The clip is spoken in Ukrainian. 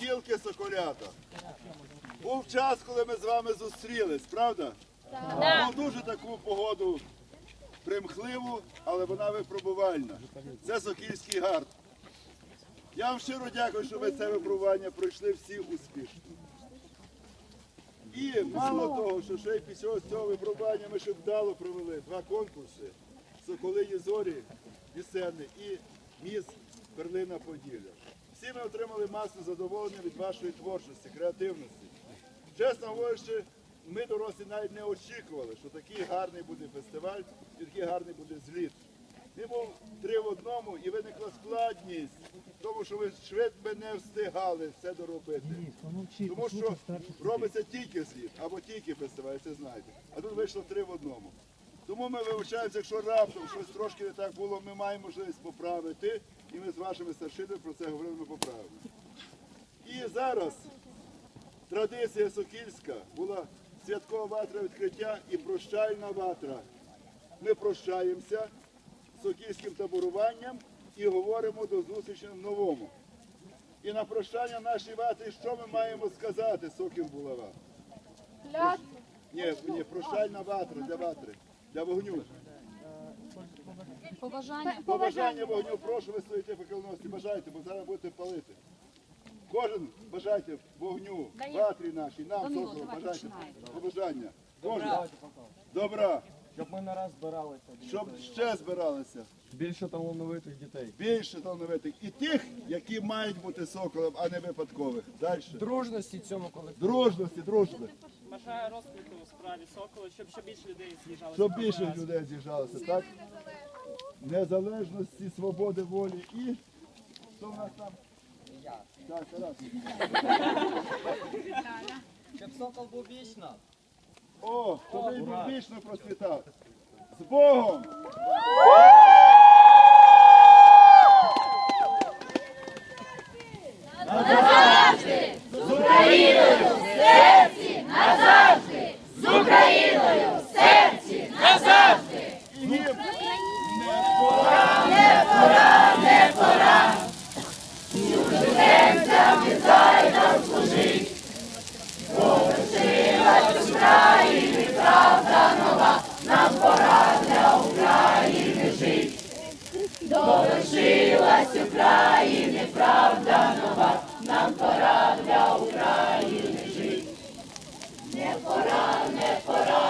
Сокілки, соколята. Був час, коли ми з вами зустрілись, правда? Так. Ну, дуже таку погоду примхливу, але вона випробувальна. Це Сокільський гард. Я вам щиро дякую, що ви це випробування пройшли всі успішно. І мало того, що ще й після цього випробування ми ще вдало провели два конкурси Соколині Зорі, Вісенни і Міс Берлина Поділля. Всі ми отримали масу задоволення від вашої творчості, креативності. Чесно говорячи, ми дорослі навіть не очікували, що такий гарний буде фестиваль і такий гарний буде зліт. Він був три в одному і виникла складність, тому що ви швидко не встигали все доробити. Тому що робиться тільки зліт або тільки фестиваль, це знаєте. А тут вийшло три в одному. Тому ми вивчаємося, якщо раптом щось трошки не так було, ми маємо можливість поправити. І ми з вашими старшинами про це говорили, ми поправимо. І зараз традиція сокільська була святкова ватра відкриття і прощальна ватра. Ми прощаємося з сокільським таборуванням і говоримо до зустрічі в новому. І на прощання нашій ватрі, що ми маємо сказати, сокіл булава? Ні, ні, прощальна ватра для ватри, для вогню. Побажання. Побажання вогню, прошу ви стоїте бажайте, бо зараз будете палити. Кожен бажайте вогню, ватрі нашій, нам соколу, бажайте побажання. Кожен. Добра, Щоб ми не раз збиралися. щоб ще збиралися. Більше талановитих дітей. Більше талановитих. І тих, які мають бути соколом, а не випадкових. Далі. Дружності цьому колективу. Дружності, дружби. Бажаю розквіту у справі Сокола, щоб ще більше людей з'їжджалося. Щоб більше людей з'їжджалося, так? Незалежності, свободи, волі і. Хто в нас там? Я. Так, Тарас. Щоб сокол був вічно. О, щоб він був вічно процвітав. З Богом! з України правда нова, нам пора для України жити. Не пора, не пора.